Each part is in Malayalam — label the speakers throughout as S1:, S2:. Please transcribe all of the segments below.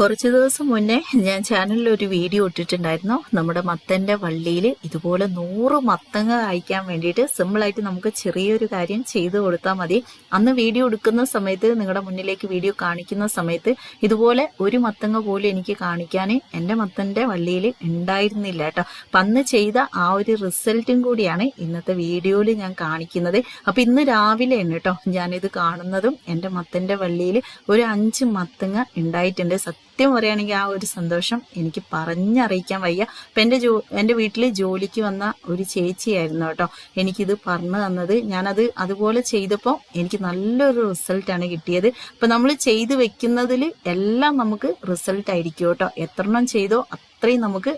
S1: കുറച്ച് ദിവസം മുന്നേ ഞാൻ ചാനലിൽ ഒരു വീഡിയോ ഇട്ടിട്ടുണ്ടായിരുന്നു. നമ്മുടെ മത്തന്റെ വള്ളിയിൽ ഇതുപോലെ നൂറ് മത്തങ്ങ കായ്ക്കാൻ വേണ്ടിയിട്ട് സിമ്പിളായിട്ട് നമുക്ക് ചെറിയൊരു കാര്യം ചെയ്തു കൊടുത്താൽ മതി. അന്ന് വീഡിയോ എടുക്കുന്ന സമയത്ത് നിങ്ങളുടെ മുന്നിലേക്ക് വീഡിയോ കാണിക്കുന്ന സമയത്ത് ഇതുപോലെ ഒരു മത്തങ്ങ പോലും എനിക്ക് കാണിക്കാൻ എന്റെ മത്തന്റെ വള്ളിയിൽ ഉണ്ടായിരുന്നില്ല കേട്ടോ. അപ്പം അന്ന് ചെയ്ത ആ ഒരു റിസൾട്ടും കൂടിയാണ് ഇന്നത്തെ വീഡിയോയിൽ ഞാൻ കാണിക്കുന്നത്. അപ്പം ഇന്ന് രാവിലെയാണ് കേട്ടോ ഞാനിത് കാണുന്നതും എന്റെ മത്തന്റെ വള്ളിയിൽ ഒരു അഞ്ച് മത്തങ്ങ ഉണ്ടായിട്ടുണ്ട്. സത്യം പറയുകയാണെങ്കിൽ ആ ഒരു സന്തോഷം എനിക്ക് പറഞ്ഞറിയിക്കാൻ വയ്യ. അപ്പം എന്റെ ജോ എന്റെ വീട്ടിൽ ജോലിക്ക് വന്ന ഒരു ചേച്ചിയായിരുന്നു കേട്ടോ. എനിക്കിത് പറഞ്ഞു തന്നത്. ഞാനത് അതുപോലെ ചെയ്തപ്പോൾ എനിക്ക് നല്ലൊരു റിസൾട്ടാണ് കിട്ടിയത്. അപ്പം നമ്മൾ ചെയ്തു വെക്കുന്നതിൽ എല്ലാം നമുക്ക് റിസൾട്ട് ആയിരിക്കും കേട്ടോ. എത്രണ്ണം ചെയ്തോ അത്രയും നമുക്ക്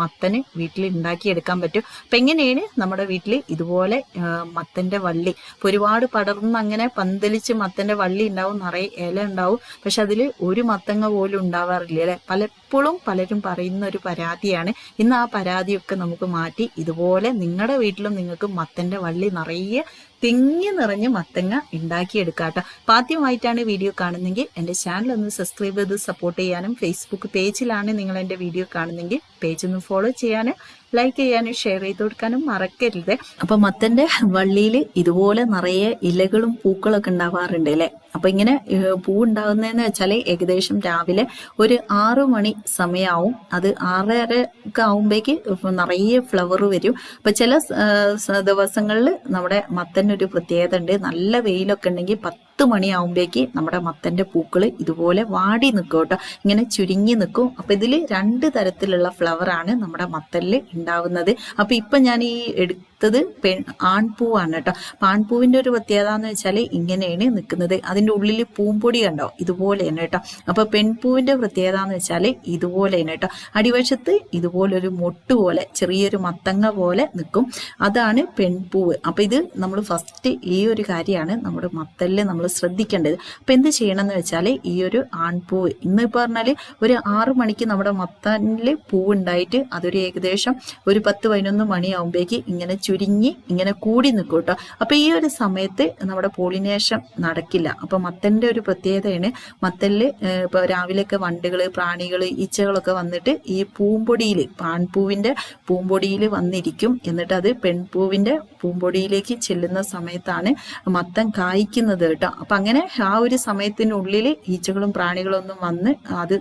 S1: മത്തന് വീട്ടിൽ ഉണ്ടാക്കിയെടുക്കാൻ പറ്റും. അപ്പം എങ്ങനെയാണ് നമ്മുടെ വീട്ടിൽ ഇതുപോലെ മത്തന്റെ വള്ളി? ഇപ്പോൾ ഒരുപാട് പടർന്ന് അങ്ങനെ പന്തലിച്ച് മത്തന്റെ വള്ളി ഉണ്ടാവും നിറയെ ഇല ഉണ്ടാവും. പക്ഷെ അതിൽ ഒരു മത്തങ്ങ പോലും ഉണ്ടാവാറില്ല അല്ലേ? പലപ്പോഴും പലരും പറയുന്ന ഒരു പരാതിയാണ്. ഇന്ന് ആ പരാതിയൊക്കെ നമുക്ക് മാറ്റി ഇതുപോലെ നിങ്ങളുടെ വീട്ടിലും നിങ്ങൾക്ക് മത്തന്റെ വള്ളി നിറയെ തിങ്ങി നിറഞ്ഞ് മത്തങ്ങ ഉണ്ടാക്കിയെടുക്കാട്ടോ. അപ്പം ആദ്യമായിട്ടാണ് വീഡിയോ കാണുന്നെങ്കിൽ എന്റെ ചാനൽ ഒന്ന് സബ്സ്ക്രൈബ് ചെയ്ത് സപ്പോർട്ട് ചെയ്യാനും ഫേസ്ബുക്ക് പേജിലാണ് നിങ്ങൾ എന്റെ വീഡിയോ കാണുന്നെങ്കിൽ പേജ് ഒന്ന് ഫോളോ ചെയ്യാനും ലൈക്ക് ചെയ്യാനും ഷെയർ ചെയ്ത് കൊടുക്കാനും മറക്കരുത്. അപ്പൊ മത്തന്റെ വള്ളിയിൽ ഇതുപോലെ നിറയെ ഇലകളും പൂക്കളൊക്കെ ഉണ്ടാവാറുണ്ട് അല്ലെ? അപ്പൊ ഇങ്ങനെ പൂ ഉണ്ടാകുന്നതെന്ന് വെച്ചാൽ ഏകദേശം രാവിലെ ഒരു ആറു മണി സമയമാവും അത് ആറര ഒക്കെ ആവുമ്പേക്ക് നിറയെ ഫ്ലവർ വരും. അപ്പൊ ചില ദിവസങ്ങളിൽ നമ്മുടെ മത്തനൊരു പ്രത്യേകത ഉണ്ട്. നല്ല വെയിലൊക്കെ ഉണ്ടെങ്കിൽ പത്ത് മണിയാവുമ്പേക്ക് നമ്മുടെ മത്തന്റെ പൂക്കൾ ഇതുപോലെ വാടി നിൽക്കും കേട്ടോ. ഇങ്ങനെ ചുരുങ്ങി നിൽക്കും അപ്പൊ ഇതിൽ രണ്ട് തരത്തിലുള്ള ഫ്ലവറാണ് നമ്മുടെ മത്തലിൽ ഉണ്ടാവുന്നത്. അപ്പൊ ഇപ്പൊ ഞാൻ ഈ എടുത്തത് പെൺ ആൺപൂവാണ് കേട്ടോ. അപ്പൊ ആൺപൂവിന്റെ ഒരു പ്രത്യേകത എന്ന് വെച്ചാൽ ഇങ്ങനെയാണ് നിൽക്കുന്നത് അതിന്റെ ഉള്ളിൽ പൂമ്പൊടി കണ്ടോ? ഇതുപോലെയാണ് കേട്ടോ. അപ്പൊ പെൺപൂവിന്റെ പ്രത്യേകത എന്ന് വെച്ചാൽ ഇതുപോലെയാണ് കേട്ടോ. അടിവശത്ത് ഇതുപോലൊരു മൊട്ട് പോലെ ചെറിയൊരു മത്തങ്ങ പോലെ നിൽക്കും അതാണ് പെൺപൂവ്. അപ്പൊ ഇത് നമ്മൾ ഫസ്റ്റ് ഈ ഒരു കാര്യമാണ് നമ്മുടെ മത്തലിൽ നമ്മൾ ശ്രദ്ധിക്കേണ്ടത്. അപ്പോൾ എന്ത് ചെയ്യണം എന്ന് വെച്ചാൽ ഈ ഒരു ആൺപൂവ് ഇന്ന് പറഞ്ഞാൽ ഒരു ആറു മണിക്ക് നമ്മുടെ മത്തനിൽ പൂവുണ്ടായിട്ട് അതൊരു ഏകദേശം ഒരു പത്ത് പതിനൊന്ന് മണിയാവുമ്പേക്ക് ഇങ്ങനെ ചുരുങ്ങി ഇങ്ങനെ കൂടി നിൽക്കും കേട്ടോ അപ്പോൾ ഈ ഒരു സമയത്ത് നമ്മുടെ പോളിനേഷൻ നടക്കില്ല. അപ്പോൾ മത്തന്റെ ഒരു പ്രത്യേകതയാണ് മത്തലിൽ ഇപ്പോൾ ഇപ്പൊ രാവിലെയൊക്കെ വണ്ടുകൾ പ്രാണികൾ ഈച്ചകളൊക്കെ വന്നിട്ട് ഈ പൂമ്പൊടിയിൽ ആൺപൂവിന്റെ പൂമ്പൊടിയിൽ വന്നിരിക്കും. എന്നിട്ട് അത് പെൺപൂവിന്റെ പൂമ്പൊടിയിലേക്ക് ചെല്ലുന്ന സമയത്താണ് മത്തം കായ്ക്കുന്നത് കേട്ടോ അപ്പൊ അങ്ങനെ ആ ഒരു സമയത്തിനുള്ളിൽ ഈച്ചകളും പ്രാണികളും ഒന്നും വന്ന് അത്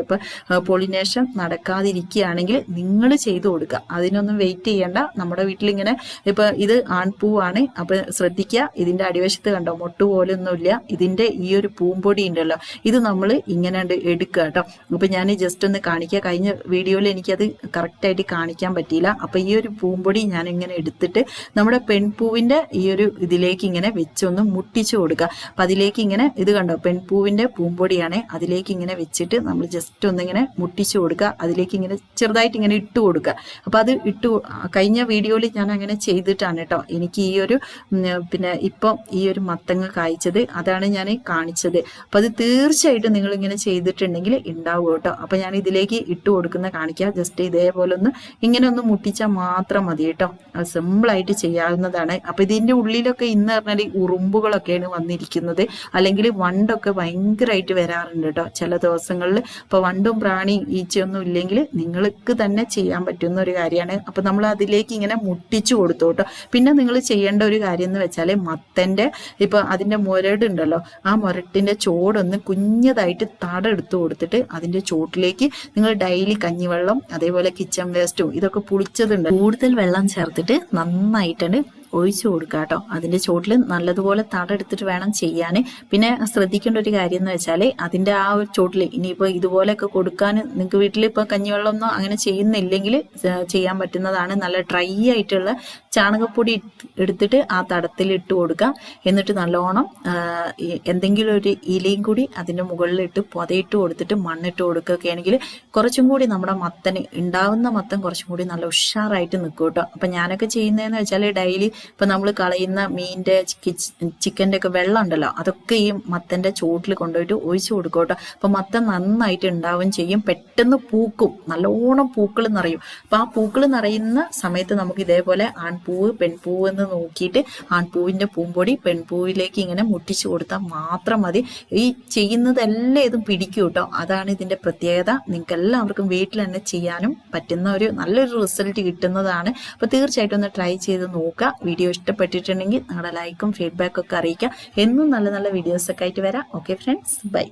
S1: ഇപ്പം പൊളിനേഷൻ നടക്കാതിരിക്കുകയാണെങ്കിൽ നിങ്ങൾ ചെയ്തു കൊടുക്കുക. അതിനൊന്നും വെയിറ്റ് ചെയ്യേണ്ട. നമ്മുടെ വീട്ടിലിങ്ങനെ ഇപ്പൊ ഇത് ആൺപൂവാണ്. അപ്പൊ ശ്രദ്ധിക്കുക. ഇതിന്റെ അടിവശത്ത് കണ്ടോ? മൊട്ട് പോലൊന്നുമില്ല. ഇതിന്റെ ഈ ഒരു പൂമ്പൊടി ഉണ്ടല്ലോ. ഇത് നമ്മൾ ഇങ്ങനെ എടുക്കുക കേട്ടോ. അപ്പൊ ഞാൻ ജസ്റ്റ് ഒന്ന് കാണിക്കുക കഴിഞ്ഞ വീഡിയോയിൽ എനിക്കത് കറക്റ്റായിട്ട് കാണിക്കാൻ പറ്റിയില്ല. അപ്പൊ ഈ ഒരു പൂമ്പൊടി ഞാൻ ഇങ്ങനെ എടുത്തിട്ട് നമ്മുടെ പെൺപൂവിന്റെ ഈ ഒരു ഇതിലേക്ക് ഇങ്ങനെ വെച്ചൊന്ന് മുട്ടിച്ചു കൊടുക്കുക. അപ്പൊ അതിലേക്ക് ഇങ്ങനെ ഇത് കണ്ടോ? പെൺപൂവിന്റെ പൂമ്പൊടിയാണ്. അതിലേക്ക് ഇങ്ങനെ വെച്ചിട്ട് നമ്മൾ ജസ്റ്റ് ഒന്നിങ്ങനെ മുട്ടിച്ചു കൊടുക്കുക. അതിലേക്ക് ഇങ്ങനെ ചെറുതായിട്ട് ഇങ്ങനെ ഇട്ട് കൊടുക്കുക. അപ്പോൾ അത് ഇട്ട് കഴിഞ്ഞ വീഡിയോയിൽ ഞാൻ അങ്ങനെ ചെയ്തിട്ടാണ് കേട്ടോ. എനിക്ക് ഈ ഒരു പിന്നെ ഇപ്പം ഈ ഒരു മത്തങ്ങ കായ്ച്ചത് അതാണ് ഞാൻ കാണിച്ചത്. അപ്പം അത് തീർച്ചയായിട്ടും നിങ്ങൾ ഇങ്ങനെ ചെയ്തിട്ടുണ്ടെങ്കിൽ ഉണ്ടാവും കേട്ടോ. അപ്പം ഞാൻ ഇതിലേക്ക് ഇട്ട് കൊടുക്കുന്ന കാണിക്കുക. ജസ്റ്റ് ഇതേപോലെ ഒന്ന് ഇങ്ങനെ ഒന്ന് മുട്ടിച്ചാൽ മാത്രം മതി കേട്ടോ. ആയിട്ട് ചെയ്യാവുന്നതാണ്. അപ്പം ഇതിന്റെ ഉള്ളിലൊക്കെ ഇന്ന് പറഞ്ഞാൽ ഉറുമ്പുകളൊക്കെയാണ് വന്നിരിക്കുന്നത്. അല്ലെങ്കിൽ വണ്ടൊക്കെ ഭയങ്കരമായിട്ട് വരാറുണ്ട് കേട്ടോ ചില ദിവസങ്ങളിൽ. ഇപ്പൊ വണ്ടും പ്രാണി ഈച്ചയൊന്നും ഇല്ലെങ്കിൽ നിങ്ങൾക്ക് തന്നെ ചെയ്യാൻ പറ്റുന്ന ഒരു കാര്യമാണ്. അപ്പൊ നമ്മൾ അതിലേക്ക് ഇങ്ങനെ മുട്ടിച്ചു കൊടുത്തു കേട്ടോ പിന്നെ നിങ്ങൾ ചെയ്യേണ്ട ഒരു കാര്യം എന്ന് വെച്ചാൽ മത്തന്റെ ഇപ്പൊ അതിന്റെ മുരട് ഉണ്ടല്ലോ ആ മുരട്ടിന്റെ ചോടൊന്ന് കുഞ്ഞതായിട്ട് തട എടുത്തു കൊടുത്തിട്ട് അതിന്റെ ചോട്ടിലേക്ക് നിങ്ങൾ ഡെയിലി കഞ്ഞിവെള്ളം അതേപോലെ കിച്ചൺ വേസ്റ്റും ഇതൊക്കെ പുളിച്ചതുണ്ട്. കൂടുതൽ വെള്ളം ചേർത്തിട്ട് നന്നായിട്ടാണ് ഒഴിച്ചു കൊടുക്കുക കേട്ടോ. അതിന്റെ ചോട്ടിൽ നല്ലതുപോലെ തടെടുത്തിട്ട് വേണം ചെയ്യാൻ പിന്നെ ശ്രദ്ധിക്കേണ്ട ഒരു കാര്യം എന്ന് വെച്ചാൽ അതിന്റെ ആ ഒരു ചോട്ടിൽ ഇനിയിപ്പോൾ ഇതുപോലെയൊക്കെ കൊടുക്കാൻ നിങ്ങൾക്ക് വീട്ടിൽ ഇപ്പോൾ കഞ്ഞിവെള്ളമൊന്നും അങ്ങനെ ചെയ്യുന്നില്ലെങ്കിൽ ചെയ്യാൻ പറ്റുന്നതാണ്. നല്ല ഡ്രൈ ആയിട്ടുള്ള ചാണകപ്പൊടി എടുത്തിട്ട് ആ തടത്തിൽ ഇട്ട് കൊടുക്കുക. എന്നിട്ട് നല്ലോണം എന്തെങ്കിലും ഒരു ഇലയും കൂടി അതിന്റെ മുകളിലിട്ട് പുതയിട്ട് കൊടുത്തിട്ട് മണ്ണിട്ട് കൊടുക്കുകയൊക്കെ ആണെങ്കിൽ കുറച്ചും കൂടി നമ്മുടെ മത്തന് ഉണ്ടാവുന്ന മത്തൻ കുറച്ചും കൂടി നല്ല ഉഷാറായിട്ട് നിൽക്കും കേട്ടോ. അപ്പം ഞാനൊക്കെ ചെയ്യുന്നതെന്ന് വെച്ചാൽ ഡെയിലി ഇപ്പൊ നമ്മൾ കളയുന്ന മീനിന്റെ ചിക്കന്റെ ഒക്കെ വെള്ളം ഉണ്ടല്ലോ അതൊക്കെ ഈ മത്തന്റെ ചോട്ടിൽ കൊണ്ടുപോയിട്ട് ഒഴിച്ചു കൊടുക്കും കേട്ടോ. അപ്പൊ മത്തൻ നന്നായിട്ട് ഉണ്ടാവും ചെയ്യും. പെട്ടെന്ന് പൂക്കും. നല്ലോണം പൂക്കൾ നിറയും. അപ്പൊ ആ പൂക്കൾ നിറയുന്ന സമയത്ത് നമുക്ക് ഇതേപോലെ ആൺപൂവ് പെൺപൂവ് എന്ന് നോക്കിയിട്ട് ആൺപൂവിന്റെ പൂമ്പൊടി പെൺപൂവിലേക്ക് ഇങ്ങനെ മുട്ടിച്ചു കൊടുത്താൽ മാത്രം മതി. ഈ ചെയ്യുന്നതെല്ലാം ഇതും പിടിക്കും കേട്ടോ. അതാണ് ഇതിന്റെ പ്രത്യേകത. നിങ്ങൾക്ക് എല്ലാവർക്കും വീട്ടിൽ തന്നെ ചെയ്യാനും പറ്റുന്ന ഒരു നല്ലൊരു റിസൾട്ട് കിട്ടുന്നതാണ്. അപ്പൊ തീർച്ചയായിട്ടും ഒന്ന് ട്രൈ ചെയ്ത് നോക്കുക. വീഡിയോ ഇഷ്ടപ്പെട്ടിട്ടുണ്ടെങ്കിൽ നിങ്ങളുടെ ലൈക്കും ഫീഡ്ബാക്കും ഒക്കെ അറിയിക്കുക. എന്നും നല്ല നല്ല വീഡിയോസൊക്കെ ആയിട്ട് വരാം. Okay friends bye